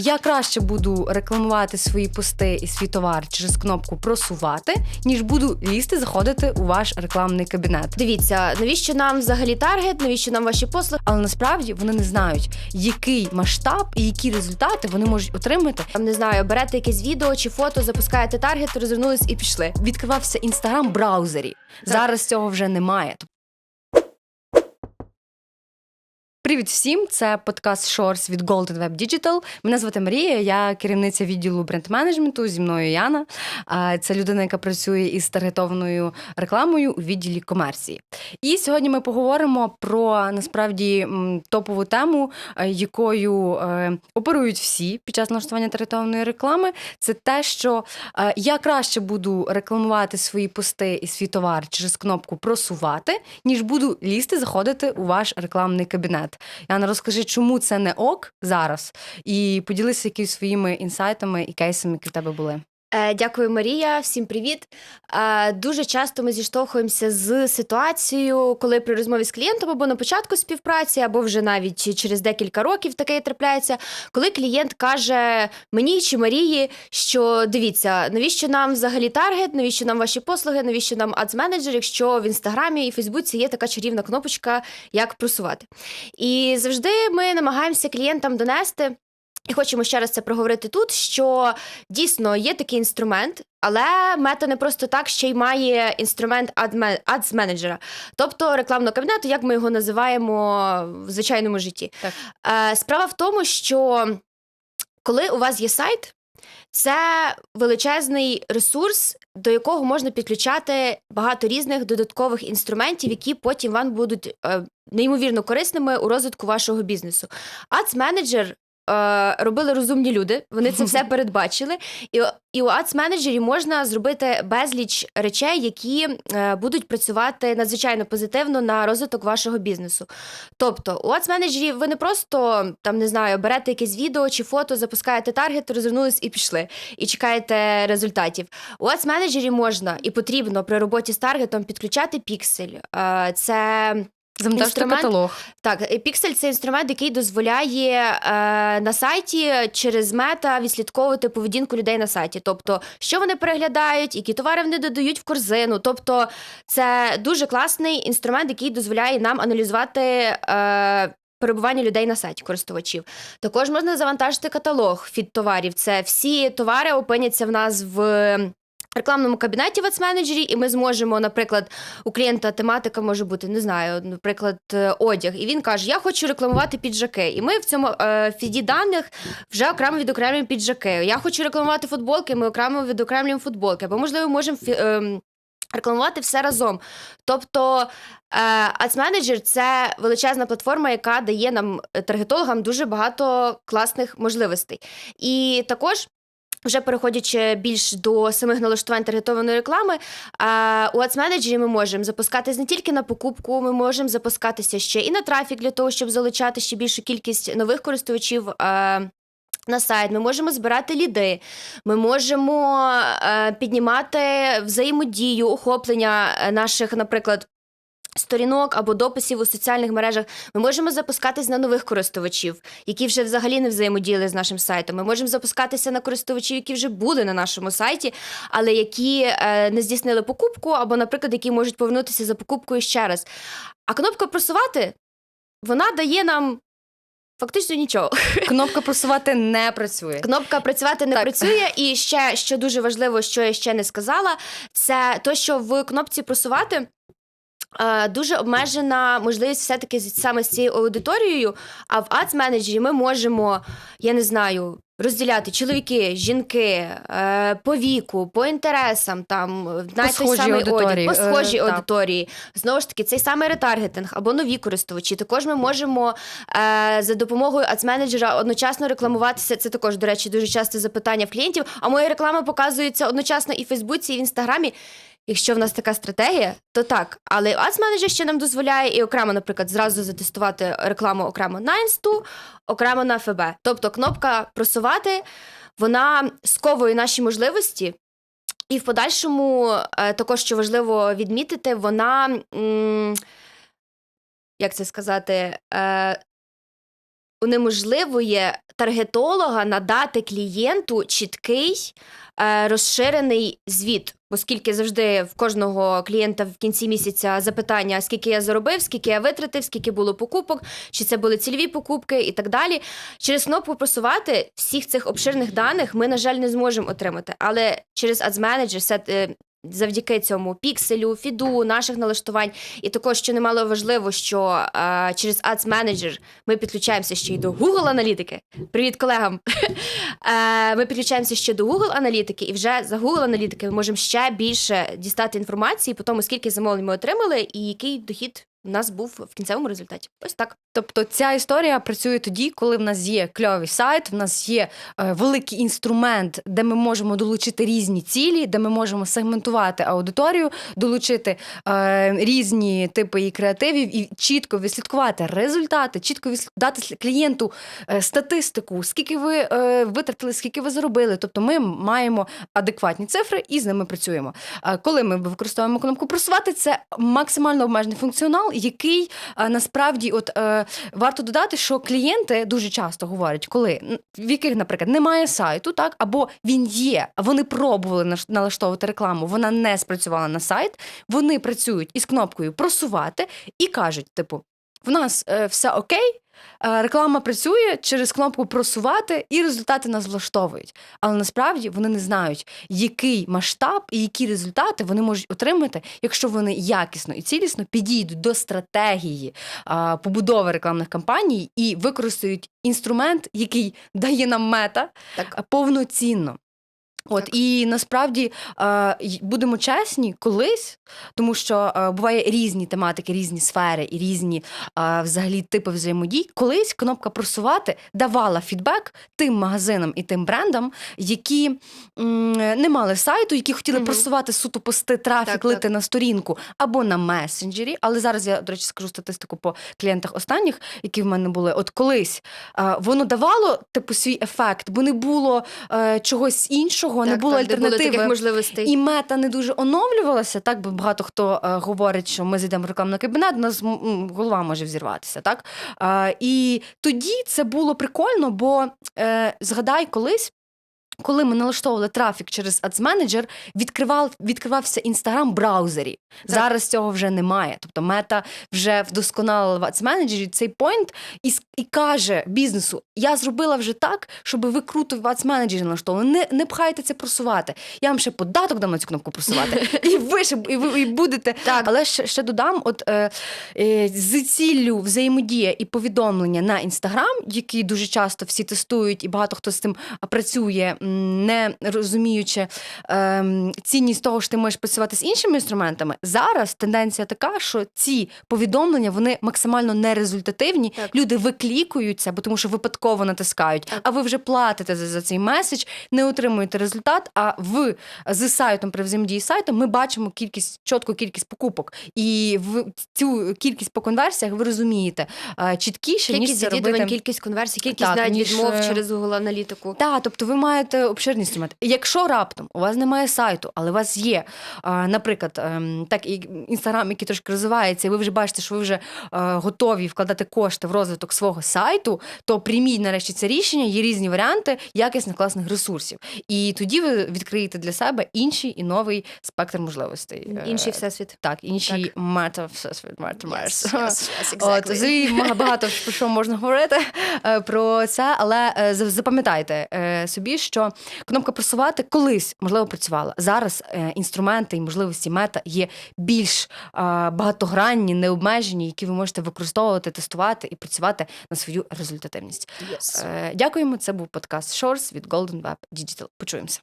Я краще буду рекламувати свої пости і свій товар через кнопку просувати, ніж буду лізти, заходити у ваш рекламний кабінет. Дивіться, навіщо нам взагалі таргет, навіщо нам ваші послуги? Але насправді вони не знають, який масштаб і які результати вони можуть отримати. Там не знаю, берете якесь відео чи фото, запускаєте таргет, розвернулись і пішли. Відкривався інстаграм браузері. Зараз цього вже немає. Привіт всім! Це подкаст Shorts від Golden Web Digital. Мене звати Марія, я керівниця відділу бренд-менеджменту. Зі мною Яна. Це людина, яка працює із таргетованою рекламою у відділі комерції. І сьогодні ми поговоримо про насправді топову тему, е, якою е, оперують всі під час налаштування таргетованої реклами. Це те, що е, я краще буду рекламувати свої пости і свій товар через кнопку просувати, ніж буду лізти, заходити у ваш рекламний кабінет. Яна, розкажи, чому це не ок зараз, і поділися якісь своїми інсайтами і кейсами, які в тебе були. Е, дякую, Марія. Всім привіт. Е, дуже часто ми зіштовхуємося з ситуацією, коли при розмові з клієнтом або на початку співпраці, або вже навіть через декілька років таке трапляється, коли клієнт каже мені чи Марії, що дивіться, навіщо нам взагалі таргет, навіщо нам ваші послуги, навіщо нам адс-менеджер, якщо в інстаграмі і Фейсбуці є така чарівна кнопочка, як просувати. І завжди ми намагаємося клієнтам донести. І хочемо ще раз це проговорити тут, що дійсно є такий інструмент, але мета не просто так, ще й має інструмент адс менеджера тобто рекламного кабінету, як ми його називаємо в звичайному житті. Так. Е, Справа в тому, що коли у вас є сайт, це величезний ресурс, до якого можна підключати багато різних додаткових інструментів, які потім вам будуть е, неймовірно корисними у розвитку вашого бізнесу. Ads-менеджер е, робили розумні люди, вони це все передбачили. І, і у Ads-менеджері можна зробити безліч речей, які е, будуть працювати надзвичайно позитивно на розвиток вашого бізнесу. Тобто, у Ads-менеджері ви не просто там не знаю, берете якесь відео чи фото, запускаєте таргет, розвернулись і пішли, і чекаєте результатів. У Ads-менеджері можна і потрібно при роботі з таргетом підключати піксель. Е, Це Завантажте каталог. так, Pixel – це інструмент, який дозволяє е, на сайті через мета відслідковувати поведінку людей на сайті. Тобто, що вони переглядають, які товари вони додають в корзину. Тобто, це дуже класний інструмент, який дозволяє нам аналізувати. Е, Перебування людей на сайті користувачів. Також можна завантажити каталог від товарів. Це всі товари опиняться в нас в рекламному кабінеті в Ads-менеджері, і ми зможемо, наприклад, у клієнта тематика може бути, не знаю, наприклад, е, одяг. І він каже: Я хочу рекламувати піджаки. І ми в цьому е, фіді даних вже окремо відокремлюємо піджаки. Я хочу рекламувати футболки, ми окремо відокремлюємо футболки. Або, можливо, можемо ем, рекламувати все разом. Тобто. е, Manager – це величезна платформа, яка дає нам е, таргетологам дуже багато класних можливостей. І також вже переходячи більш до самих налаштувань таргетованої реклами, у Ads Manager ми можемо запускатись не тільки на покупку, ми можемо запускатися ще і на трафік для того, щоб залучати ще більшу кількість нових користувачів. на сайт ми можемо збирати ліди, ми можемо е, піднімати взаємодію, охоплення е, наших, наприклад, сторінок або дописів у соціальних мережах. Ми можемо запускатись на нових користувачів, які вже взагалі не взаємодіяли з нашим сайтом. Ми можемо запускатися на користувачів, які вже були на нашому сайті, але які е, не здійснили покупку, або, наприклад, які можуть повернутися за покупкою ще раз. А кнопка просувати вона дає нам фактично нічого. Кнопка просувати не працює. Кнопка працювати не Так. працює. І ще що дуже важливо, що я ще не сказала, це то, що в кнопці просувати. Е, Дуже обмежена можливість все-таки саме з цією аудиторією. А в Ads менеджері ми можемо, я не знаю, розділяти чоловіки, жінки е, по віку, по інтересам, там навіть той схожій самий аудиторії, одяг, по е, схожій так. аудиторії. Знову ж таки, цей самий ретаргетинг або нові користувачі. Також ми можемо е, за допомогою ацменеджера одночасно рекламуватися. Це також, до речі, дуже часто запитання в клієнтів. А моя реклама показується одночасно і в Фейсбуці, і в Інстаграмі. Якщо в нас така стратегія, то так. Але Ads Manager ще нам дозволяє і окремо, наприклад, зразу затестувати рекламу окремо на інсту, окремо на ФБ. Тобто кнопка просувати, вона сковує наші можливості. І в подальшому, е, також що важливо відмітити, вона, як це сказати, е, унеможливує таргетолога надати клієнту чіткий е, розширений звіт. Оскільки завжди в кожного клієнта в кінці місяця запитання, скільки я заробив, скільки я витратив, скільки було покупок, чи це були цільові покупки і так далі. Через кнопку просувати всіх цих обширних даних ми, на жаль, не зможемо отримати. Але через Ads Manager сет, е, завдяки цьому пікселю, фіду, наших налаштувань, і також, що немало важливо, що е, через Ads Manager ми підключаємося ще й до Google аналітики. Привіт колегам! Е, ми підключаємося ще до Google аналітики, і вже за Google аналітики ми можемо ще більше дістати інформації по тому, скільки замовлень ми отримали, і який дохід у нас був в кінцевому результаті. Ось так. Тобто ця історія працює тоді, коли в нас є кльовий сайт, в нас є е, великий інструмент, де ми можемо долучити різні цілі, де ми можемо сегментувати аудиторію, долучити е, різні типи і креативів і чітко відслідкувати результати, чітко дати клієнту е, статистику, скільки ви е, витратили, скільки ви заробили. Тобто ми маємо адекватні цифри і з ними працюємо. Е, коли ми використовуємо кнопку просувати, це максимально обмежений функціонал, який е, насправді от. Е, Варто додати, що клієнти дуже часто говорять, коли в яких, наприклад, немає сайту, так або він є, а вони пробували налаштовувати рекламу, вона не спрацювала на сайт. Вони працюють із кнопкою просувати і кажуть: типу, в нас е, все окей. Е, Реклама працює через кнопку просувати, і результати нас влаштовують. Але насправді вони не знають, який масштаб і які результати вони можуть отримати, якщо вони якісно і цілісно підійдуть до стратегії побудови рекламних кампаній і використають інструмент, який дає нам мета Так. повноцінно. От і насправді е, будемо чесні, колись, тому що е, буває різні тематики, різні сфери і різні е, взагалі типи взаємодій. Колись кнопка просувати давала фідбек тим магазинам і тим брендам, які не мали сайту, які хотіли Мгм. просувати суто пости, трафік Так, лити так. на сторінку або на месенджері. Але зараз я, до речі, скажу статистику по клієнтах останніх, які в мене були. От колись воно давало типу свій ефект, бо не було чогось іншого, не Так, було так, де було таких можливостей. І мета не дуже оновлювалася, так бо багато хто е, говорить, що ми зайдемо в рекламний кабінет, у нас голова може взірватися. Так? Е, і тоді це було прикольно, бо е, згадай колись. Коли ми налаштовували трафік через Ads Manager, відкривав, відкривався інстаграм браузері. Зараз цього вже немає. Тобто мета вже вдосконалила в Ads Manager цей поінт і, і каже бізнесу: я зробила вже так, щоб ви круто в Ads Manager налаштовували. Не, не пхайте це просувати. Я вам ще податок дам на цю кнопку просувати. І ви ще і ви і будете. Так. Але ще, ще додам: от е, е, з ціллю взаємодія і повідомлення на інстаграм, які дуже часто всі тестують, і багато хто з цим працює, не розуміючи ем, цінність того, що ти можеш працювати з іншими інструментами. Зараз тенденція така, що ці повідомлення вони максимально нерезультативні. Так. Люди виклікуються, бо тому що випадково натискають. Так. А ви вже платите за, за цей меседж, не отримуєте результат. А в з сайтом при взаємодії з сайтом ми бачимо кількість чітку кількість покупок. І в цю кількість по конверсіях ви розумієте е, чіткіше, ніж Кількість це відвідувань, робити. кількість конверсій, кількість Так, навіть ніж, відмов е, через Google аналітику. Так, тобто ви маєте обширний інструмент. Якщо раптом у вас немає сайту, але у вас є, наприклад, ем, так і інстаграм, який трошки розвивається, і ви вже бачите, що ви вже е, готові вкладати кошти в розвиток свого сайту, то прийміть нарешті це рішення. Є різні варіанти якісних класних ресурсів. І тоді ви відкриєте для себе інший і новий спектр можливостей. Е, Інший всесвіт. Так, інший мета всесвіт, мета. Yes, yes, exactly. багато про що можна говорити е, про це, але е, запам'ятайте е, собі, що кнопка просувати колись можливо працювала. Зараз е, інструменти і можливості мета є більш е, багатогранні, необмежені, які ви можете використовувати, тестувати і працювати на свою результативність. Yes. Е, Дякуємо. Це був подкаст Shorts від Golden Web Digital. Почуємося.